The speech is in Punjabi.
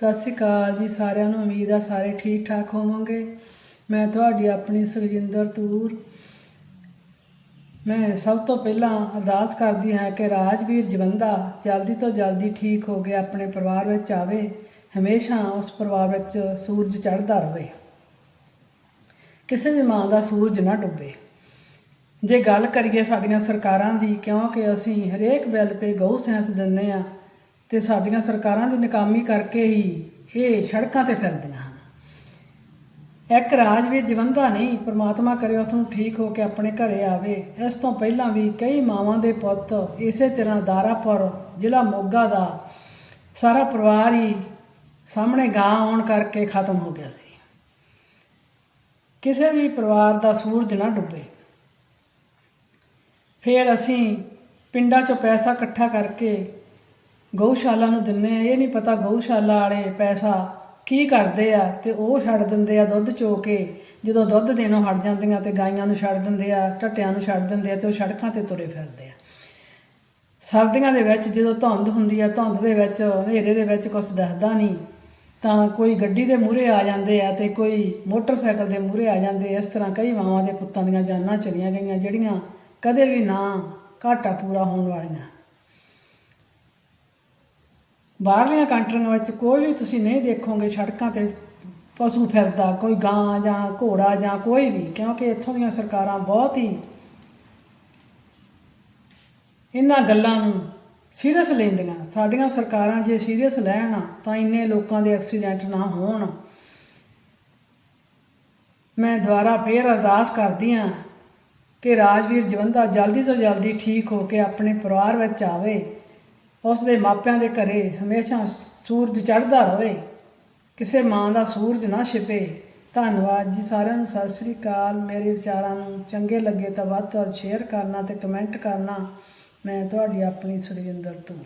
ਸਤਿ ਸ਼੍ਰੀ ਅਕਾਲ ਜੀ ਸਾਰਿਆਂ ਨੂੰ, ਉਮੀਦ ਆ ਸਾਰੇ ਠੀਕ ਠਾਕ ਹੋਵੋਗੇ। ਮੈਂ ਤੁਹਾਡੀ ਆਪਣੀ ਸੁਖਜਿੰਦਰ ਤੂਰ। ਮੈਂ ਸਭ ਤੋਂ ਪਹਿਲਾਂ ਅਰਦਾਸ ਕਰਦੀ ਹਾਂ ਕਿ ਰਾਜਵੀਰ ਜਵੰਦਾ ਜਲਦੀ ਤੋਂ ਜਲਦੀ ਠੀਕ ਹੋ ਕੇ ਆਪਣੇ ਪਰਿਵਾਰ ਵਿੱਚ ਆਵੇ, ਹਮੇਸ਼ਾ ਉਸ ਪਰਿਵਾਰ ਵਿੱਚ ਸੂਰਜ ਚੜ੍ਹਦਾ ਰਹੇ ਕਿਸੇ ਵੀ ਮਾਂ ਦਾ ਸੂਰਜ ਨਾ ਡੁੱਬੇ। ਜੇ ਗੱਲ ਕਰੀਏ ਸਾਡੀਆਂ ਸਰਕਾਰਾਂ ਦੀ, ਕਿਉਂਕਿ ਅਸੀਂ ਹਰੇਕ ਬਿੱਲ ਤੇ ਗਊ ਸੈਂਸ ਦਿੰਦੇ ਆ ਤੇ ਸਾਡੀਆਂ ਸਰਕਾਰਾਂ ਦੀ ਨਕਾਮੀ ਕਰਕੇ ਹੀ ਇਹ ਸੜਕਾਂ ਤੇ ਫਿਰਦੀਆਂ ਹਨ। ਇੱਕ ਰਾਜ ਵੀ ਜਵੰਦਾ ਨਹੀਂ, ਪ੍ਰਮਾਤਮਾ ਕਰੇ ਉਸ ਨੂੰ ਠੀਕ ਹੋ ਕੇ ਆਪਣੇ ਘਰੇ ਆਵੇ। ਇਸ ਤੋਂ ਪਹਿਲਾਂ ਵੀ ਕਈ ਮਾਵਾਂ ਦੇ ਪੁੱਤ ਇਸੇ ਤਰ੍ਹਾਂ ਦਾਰਾਪੁਰ, ਜ਼ਿਲ੍ਹਾ ਮੋਗਾ ਦਾ ਸਾਰਾ ਪਰਿਵਾਰ ਹੀ ਸਾਹਮਣੇ ਗਾਂ ਆਉਣ ਕਰਕੇ ਖਤਮ ਹੋ ਗਿਆ ਸੀ। ਕਿਸੇ ਵੀ ਪਰਿਵਾਰ ਦਾ ਸੂਰਜ ਨਾ ਡੁੱਬੇ। ਫਿਰ ਅਸੀਂ ਪਿੰਡਾਂ 'ਚੋਂ ਪੈਸਾ ਇਕੱਠਾ ਕਰਕੇ ਗਊਸ਼ਾਲਾ ਨੂੰ ਦਿੰਨੇ ਆ, ਇਹ ਨਹੀਂ ਪਤਾ ਗਊਸ਼ਾਲਾ ਵਾਲੇ ਪੈਸਾ ਕੀ ਕਰਦੇ ਆ ਤੇ ਉਹ ਛੱਡ ਦਿੰਦੇ ਆ ਦੁੱਧ ਚੋ ਕੇ। ਜਦੋਂ ਦੁੱਧ ਦੇਣੋਂ ਹਟ ਜਾਂਦੀਆਂ ਤੇ ਗਾਈਆਂ ਨੂੰ ਛੱਡ ਦਿੰਦੇ ਆ ਟੱਟਿਆਂ ਨੂੰ ਛੱਡ ਦਿੰਦੇ ਆ ਤੇ ਉਹ ਸੜਕਾਂ ਤੇ ਤੁਰੇ ਫਿਰਦੇ ਆ। ਸਰਦੀਆਂ ਦੇ ਵਿੱਚ ਜਦੋਂ ਧੁੰਦ ਹੁੰਦੀ ਆ, ਧੁੰਦ ਦੇ ਵਿੱਚ, ਹਨੇਰੇ ਦੇ ਵਿੱਚ ਕੁਝ ਦੱਸਦਾ ਨਹੀਂ ਤਾਂ ਕੋਈ ਗੱਡੀ ਦੇ ਮੂਹਰੇ ਆ ਜਾਂਦੇ ਆ ਤੇ ਕੋਈ ਮੋਟਰਸਾਈਕਲ ਦੇ ਮੂਹਰੇ ਆ ਜਾਂਦੇ ਇਸ ਤਰ੍ਹਾਂ ਕਈ ਮਾਵਾਂ ਦੇ ਪੁੱਤਾਂ ਦੀਆਂ ਜਾਨਾਂ ਚਲੀਆਂ ਗਈਆਂ, ਜਿਹੜੀਆਂ ਕਦੇ ਵੀ ਨਾ, ਘਾਟਾ ਪੂਰਾ ਹੋਣ ਵਾਲੀਆਂ। ਬਾਹਰਲੀਆਂ ਕੰਟਰੀਆਂ ਵਿੱਚ ਕੋਈ ਵੀ ਤੁਸੀਂ ਨਹੀਂ ਦੇਖੋਗੇ ਸੜਕਾਂ ਤੇ ਪਸ਼ੂ ਫਿਰਦਾ, ਕੋਈ ਗਾਂ ਜਾਂ ਘੋੜਾ ਜਾਂ ਕੋਈ ਵੀ, ਕਿਉਂਕਿ ਇੱਥੋਂ ਦੀਆਂ ਸਰਕਾਰਾਂ ਬਹੁਤ ਹੀ ਇਹਨਾਂ ਗੱਲਾਂ ਨੂੰ ਸੀਰੀਅਸ ਲੈਂਦੀਆਂ। ਸਾਡੀਆਂ ਸਰਕਾਰਾਂ ਜੇ ਸੀਰੀਅਸ ਲੈਣ ਤਾਂ ਇੰਨੇ ਲੋਕਾਂ ਦੇ ਐਕਸੀਡੈਂਟ ਨਾ ਹੋਣ। ਮੈਂ ਦੁਬਾਰਾ ਫੇਰ ਅਰਦਾਸ ਕਰਦੀ ਹਾਂ ਕਿ ਰਾਜਵੀਰ ਜਵੰਦਾ ਜਲਦੀ ਤੋਂ ਜਲਦੀ ਠੀਕ ਹੋ ਕੇ ਆਪਣੇ ਪਰਿਵਾਰ ਵਿੱਚ ਆਵੇ। ਉਸ ਦੇ ਮਾਪਿਆਂ ਦੇ ਘਰੇ ਹਮੇਸ਼ਾ ਸੂਰਜ ਚੜ੍ਹਦਾ ਰਹੇ ਕਿਸੇ ਮਾਂ ਦਾ ਸੂਰਜ ਨਾ ਛਿਪੇ। ਧੰਨਵਾਦ ਜੀ ਸਾਰਿਆਂ ਨੂੰ। ਸਤਿ ਸ੍ਰੀ ਅਕਾਲ। ਮੇਰੇ ਵਿਚਾਰਾਂ ਨੂੰ ਚੰਗੇ ਲੱਗੇ ਤਾਂ ਵੱਧ ਤੋਂ ਵੱਧ ਸ਼ੇਅਰ ਕਰਨਾ ਤੇ ਕਮੈਂਟ ਕਰਨਾ। ਮੈਂ ਤੁਹਾਡੀ ਆਪਣੀ ਸੁਰਜਿੰਦਰ ਧੂੜ।